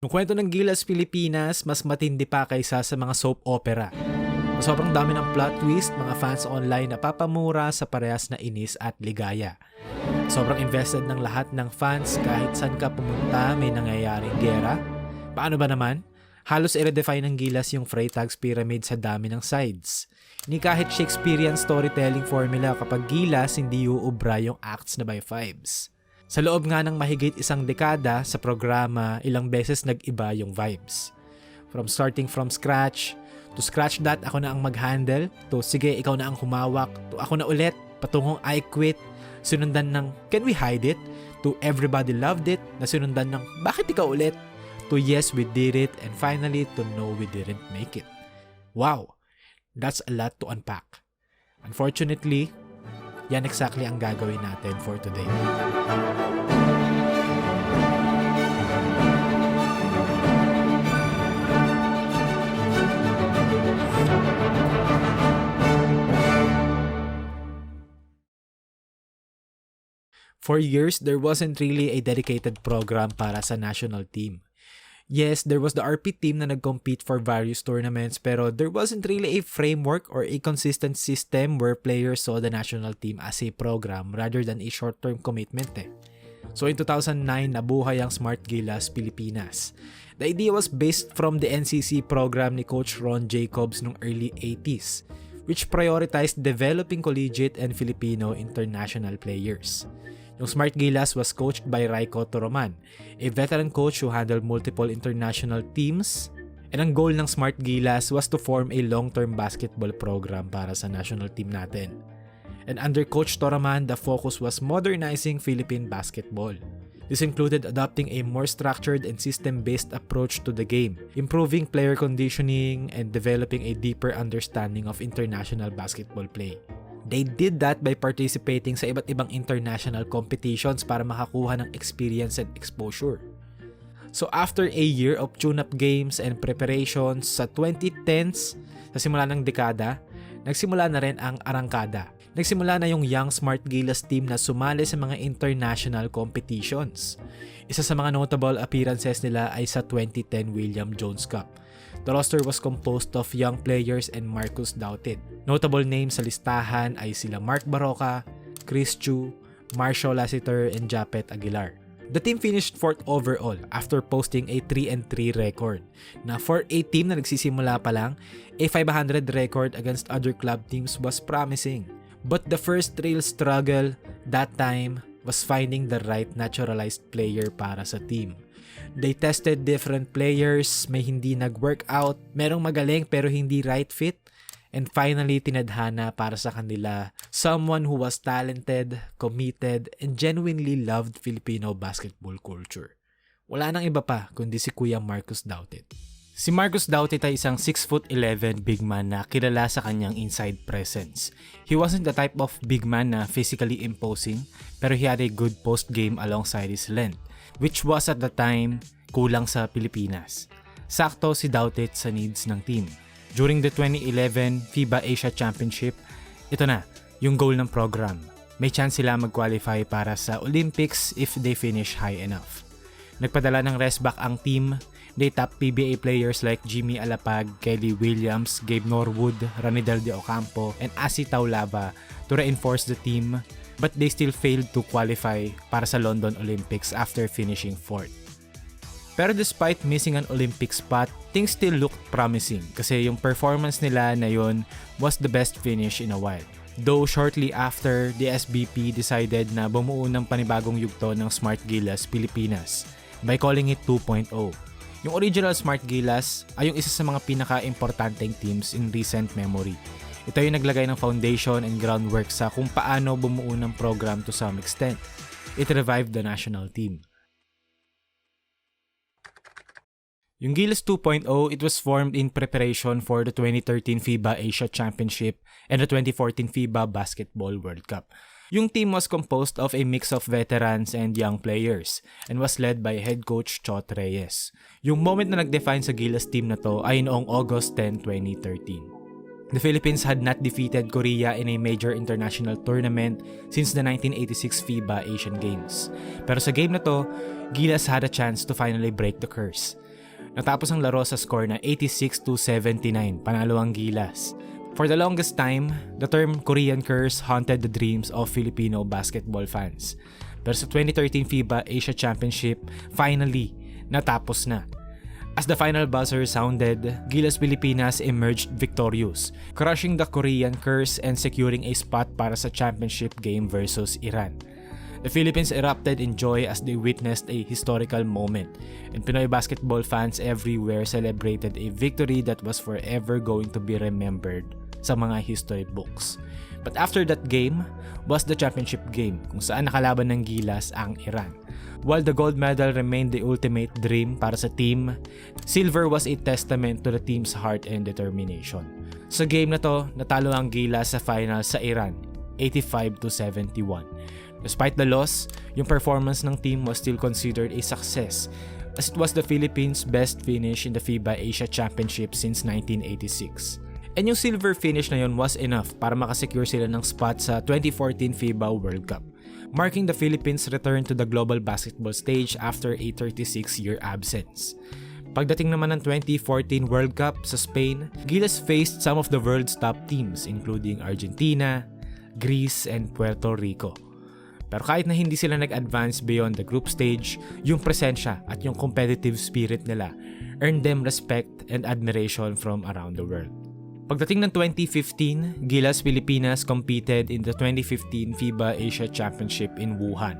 Yung kwento ng Gilas Pilipinas, mas matindi pa kaysa sa mga soap opera. Sobrang dami ng plot twist, mga fans online na papamura sa parehas na inis at ligaya. Sobrang invested ng lahat ng fans kahit saan ka pumunta may nangyayaring gera. Paano ba naman? Halos i-redefine ng Gilas yung Freytag's pyramid sa dami ng sides. Ni kahit Shakespearean storytelling formula kapag Gilas hindi uubra yung acts na by fives. Sa loob nga ng mahigit isang dekada sa programa, ilang beses nag-iba yung vibes. From starting from scratch, to scratch that ako na ang mag-handle, to sige ikaw na ang humawak, to ako na ulit, patungong I quit, sinundan ng can we hide it, to everybody loved it, na sinundan ng bakit ikaw ulit, to yes we did it, and finally to no we didn't make it. Wow, that's a lot to unpack. Unfortunately, yan exactly ang gagawin natin for today. For years, there wasn't really a dedicated program para sa national team. Yes, there was the RP team na nag-compete for various tournaments pero there wasn't really a framework or a consistent system where players saw the national team as a program rather than a short-term commitment eh. So in 2009, nabuhay ang Smart Gilas Pilipinas. The idea was based from the NCC program ni Coach Ron Jacobs noong early 80s, which prioritized developing collegiate and Filipino international players. Yung Smart Gilas was coached by Raiko Toroman, a veteran coach who handled multiple international teams. And ang goal ng Smart Gilas was to form a long-term basketball program para sa national team natin. And under Coach Toroman, the focus was modernizing Philippine basketball. This included adopting a more structured and system-based approach to the game, improving player conditioning, and developing a deeper understanding of international basketball play. They did that by participating sa iba't ibang international competitions para makakuha ng experience and exposure. So after a year of tune-up games and preparations sa 2010s, sa simula ng dekada, nagsimula na rin ang arangkada. Nagsimula na yung Young Smart Gilas team na sumali sa mga international competitions. Isa sa mga notable appearances nila ay sa 2010 William Jones Cup The roster was composed of young players and Marcus Doubted. Notable names sa listahan ay sila Mark Baroka, Chris Chu, Marshall Lassiter, and Japet Aguilar. The team finished fourth overall after posting a 3-3 record. Na for a team na nagsisimula pa lang, a 500 record against other club teams was promising. But the first real struggle that time was finding the right naturalized player para sa team. They tested different players, may hindi nag-work out, merong magaling pero hindi right fit. And finally, tinadhana para sa kanila someone who was talented, committed, and genuinely loved Filipino basketball culture. Wala nang iba pa kundi si Kuya Marcus Doughted. Si Marcus Doughted ay isang 6'11 big man na kilala sa kanyang inside presence. He wasn't the type of big man na physically imposing, pero he had a good post game alongside his length which was at the time kulang sa Pilipinas. Sakto si Doughtet sa needs ng team. During the 2011 FIBA Asia Championship, ito na, yung goal ng program. May chance sila mag-qualify para sa Olympics if they finish high enough. Nagpadala ng rest back ang team. They top PBA players like Jimmy Alapag, Kelly Williams, Gabe Norwood, Ranidel De Ocampo, and Asi Taulava to reinforce the team but they still failed to qualify para sa London Olympics after finishing fourth. Pero despite missing an Olympic spot, things still looked promising kasi yung performance nila na yun was the best finish in a while. Though shortly after, the SBP decided na bumuo ng panibagong yugto ng Smart Gilas Pilipinas by calling it 2.0. Yung original Smart Gilas ay yung isa sa mga pinaka-importanteng teams in recent memory ito yung naglagay ng foundation and groundwork sa kung paano bumuo ng program to some extent. It revived the national team. Yung Gilas 2.0, it was formed in preparation for the 2013 FIBA Asia Championship and the 2014 FIBA Basketball World Cup. Yung team was composed of a mix of veterans and young players and was led by head coach Chot Reyes. Yung moment na nag-define sa Gilas team na to ay noong August 10, 2013. The Philippines had not defeated Korea in a major international tournament since the 1986 FIBA Asian Games. Pero sa game na to, Gilas had a chance to finally break the curse. Natapos ang laro sa score na 86 to 79, panalo ang Gilas. For the longest time, the term Korean curse haunted the dreams of Filipino basketball fans. Pero sa 2013 FIBA Asia Championship, finally, natapos na. As the final buzzer sounded, Gilas Pilipinas emerged victorious, crushing the Korean curse and securing a spot para sa championship game versus Iran. The Philippines erupted in joy as they witnessed a historical moment, and Pinoy basketball fans everywhere celebrated a victory that was forever going to be remembered sa mga history books. But after that game was the championship game kung saan nakalaban ng Gilas ang Iran. While the gold medal remained the ultimate dream para sa team, silver was a testament to the team's heart and determination. Sa game na to, natalo ang Gilas sa final sa Iran, 85 to 71. Despite the loss, yung performance ng team was still considered a success as it was the Philippines' best finish in the FIBA Asia Championship since 1986. And yung silver finish na yun was enough para makasecure sila ng spot sa 2014 FIBA World Cup, marking the Philippines' return to the global basketball stage after a 36-year absence. Pagdating naman ng 2014 World Cup sa Spain, Gilas faced some of the world's top teams including Argentina, Greece, and Puerto Rico. Pero kahit na hindi sila nag-advance beyond the group stage, yung presensya at yung competitive spirit nila earned them respect and admiration from around the world. Pagdating ng 2015, Gilas Pilipinas competed in the 2015 FIBA Asia Championship in Wuhan.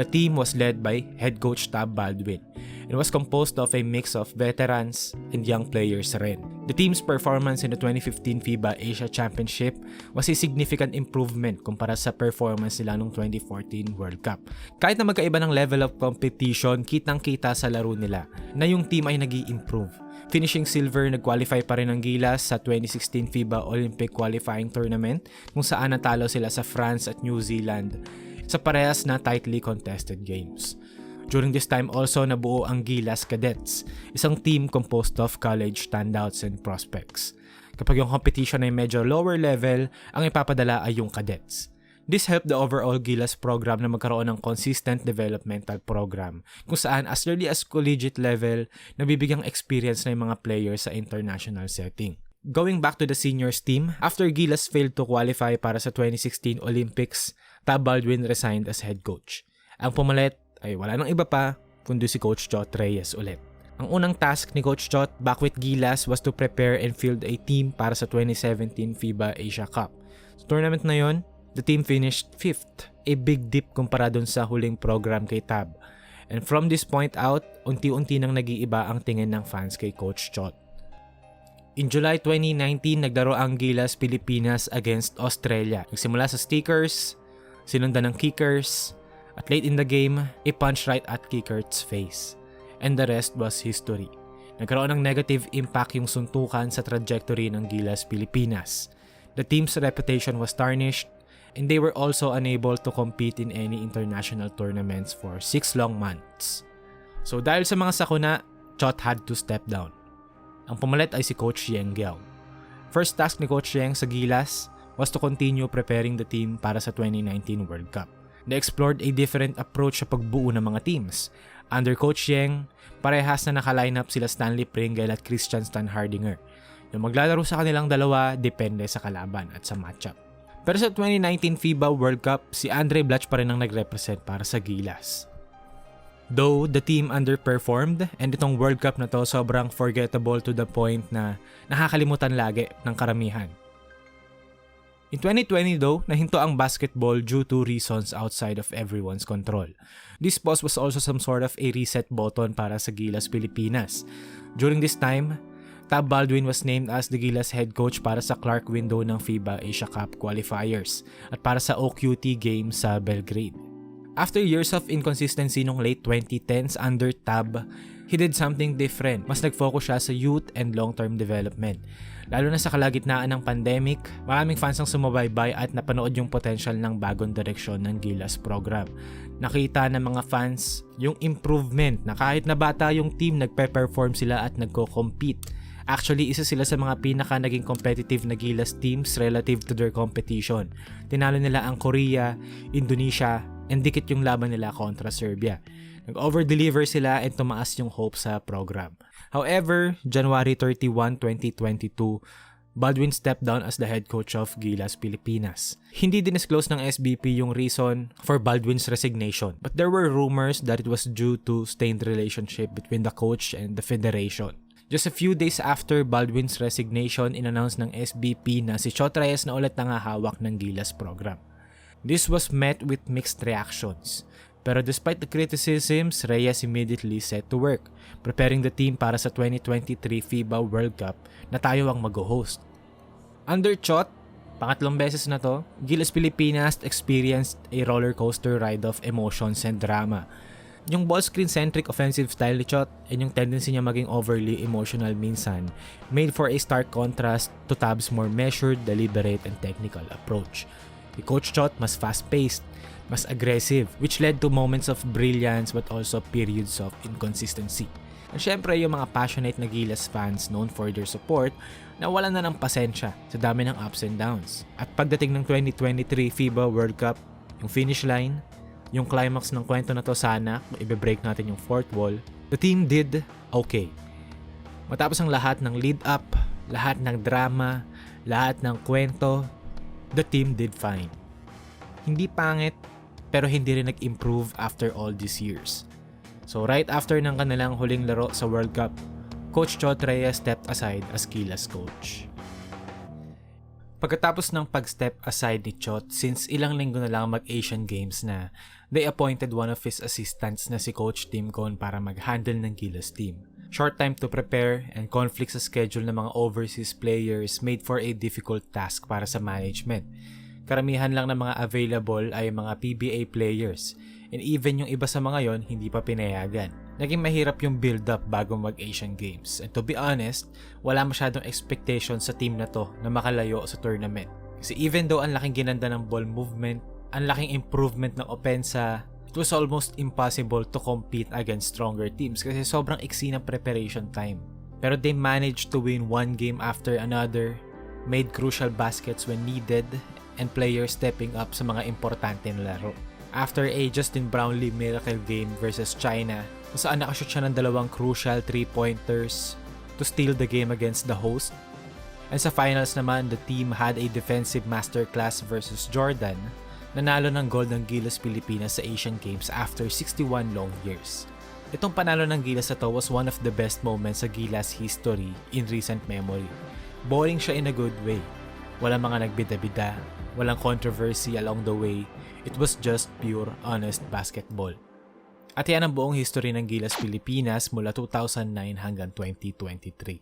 The team was led by head coach Tab Baldwin and was composed of a mix of veterans and young players rin. The team's performance in the 2015 FIBA Asia Championship was a significant improvement kumpara sa performance nila noong 2014 World Cup. Kahit na magkaiba ng level of competition, kitang-kita sa laro nila na yung team ay nag improve Finishing silver, nag-qualify pa rin ang Gilas sa 2016 FIBA Olympic Qualifying Tournament kung saan natalo sila sa France at New Zealand sa parehas na tightly contested games. During this time also nabuo ang Gilas Cadets, isang team composed of college standouts and prospects. Kapag yung competition ay medyo lower level, ang ipapadala ay yung cadets. This helped the overall Gilas program na magkaroon ng consistent developmental program kung saan as early as collegiate level, nabibigyang experience na yung mga players sa international setting. Going back to the seniors team, after Gilas failed to qualify para sa 2016 Olympics, Tab Baldwin resigned as head coach. Ang pumalit ay wala nang iba pa kundi si Coach Chot Reyes ulit. Ang unang task ni Coach Chot back with Gilas was to prepare and field a team para sa 2017 FIBA Asia Cup. Sa tournament na yon, the team finished 5th, a big dip kumpara dun sa huling program kay Tab. And from this point out, unti-unti nang nag-iiba ang tingin ng fans kay Coach Chot. In July 2019, naglaro ang Gilas Pilipinas against Australia. Nagsimula sa stickers, sinundan ng kickers, at late in the game, a punch right at kicker's face. And the rest was history. Nagkaroon ng negative impact yung suntukan sa trajectory ng Gilas Pilipinas. The team's reputation was tarnished and they were also unable to compete in any international tournaments for 6 long months. So dahil sa mga sakuna, Chot had to step down. Ang pumalit ay si Coach Yeng Giao. First task ni Coach Yeng sa Gilas was to continue preparing the team para sa 2019 World Cup. They explored a different approach sa pagbuo ng mga teams. Under Coach Yeng, parehas na naka-line up sila Stanley Pringle at Christian Stan Hardinger. Yung maglalaro sa kanilang dalawa depende sa kalaban at sa matchup. Pero sa 2019 FIBA World Cup, si Andre Blatch pa rin ang nag-represent para sa Gilas. Though the team underperformed and itong World Cup na to sobrang forgettable to the point na nakakalimutan lagi ng karamihan. In 2020 though, nahinto ang basketball due to reasons outside of everyone's control. This pause was also some sort of a reset button para sa Gilas Pilipinas. During this time, Tab Baldwin was named as the Gilas head coach para sa Clark window ng FIBA Asia Cup qualifiers at para sa OQT game sa Belgrade. After years of inconsistency nung late 2010s under Tab, he did something different. Mas nag-focus siya sa youth and long-term development. Lalo na sa kalagitnaan ng pandemic, maraming fans ang sumabaybay at napanood yung potential ng bagong direksyon ng Gilas program. Nakita ng mga fans yung improvement na kahit na bata yung team, nagpe-perform sila at nagko-compete. Actually, isa sila sa mga pinaka naging competitive na Gilas teams relative to their competition. Tinalo nila ang Korea, Indonesia, and dikit yung laban nila kontra Serbia. Nag-over-deliver sila and tumaas yung hope sa program. However, January 31, 2022, Baldwin stepped down as the head coach of Gilas Pilipinas. Hindi dinisclose ng SBP yung reason for Baldwin's resignation, but there were rumors that it was due to strained relationship between the coach and the federation. Just a few days after Baldwin's resignation, inannounce ng SBP na si Chot Reyes na ulit hawak ng Gilas program. This was met with mixed reactions. Pero despite the criticisms, Reyes immediately set to work, preparing the team para sa 2023 FIBA World Cup na tayo ang mag-host. Under Chot, pangatlong beses na to, Gilas Pilipinas experienced a roller coaster ride of emotions and drama. Yung ball screen centric offensive style ni Chot and yung tendency niya maging overly emotional minsan made for a stark contrast to Tab's more measured, deliberate, and technical approach. Si Coach Chot mas fast-paced, mas aggressive, which led to moments of brilliance but also periods of inconsistency. At syempre, yung mga passionate na Gilas fans known for their support, nawalan na ng pasensya sa dami ng ups and downs. At pagdating ng 2023 FIBA World Cup, yung finish line, yung climax ng kwento na to sana, kung ibe-break natin yung fourth wall, the team did okay. Matapos ang lahat ng lead up, lahat ng drama, lahat ng kwento, the team did fine. Hindi pangit, pero hindi rin nag-improve after all these years. So right after ng kanilang huling laro sa World Cup, Coach Chot Reyes stepped aside as Gilas coach. Pagkatapos ng pag-step aside ni Chot, since ilang linggo na lang mag-Asian Games na, they appointed one of his assistants na si Coach Tim Cone para mag-handle ng Gilas team. Short time to prepare and conflict sa schedule ng mga overseas players made for a difficult task para sa management karamihan lang ng mga available ay mga PBA players and even yung iba sa mga yon hindi pa pinayagan. Naging mahirap yung build-up bago mag-Asian Games and to be honest, wala masyadong expectation sa team na to na makalayo sa tournament. Kasi even though ang laking ginanda ng ball movement, ang laking improvement ng opensa, it was almost impossible to compete against stronger teams kasi sobrang iksi ng preparation time. Pero they managed to win one game after another, made crucial baskets when needed, and players stepping up sa mga importante na laro. After a Justin Brownlee miracle game versus China, kung saan nakashoot siya ng dalawang crucial 3-pointers to steal the game against the host. And sa finals naman, the team had a defensive masterclass versus Jordan, nanalo ng gold ng Gilas Pilipinas sa Asian Games after 61 long years. Itong panalo ng Gilas na to was one of the best moments sa Gilas history in recent memory. Boring siya in a good way. Walang mga nagbida-bida, Walang controversy along the way. It was just pure, honest basketball. At yan ang buong history ng Gilas Pilipinas mula 2009 hanggang 2023.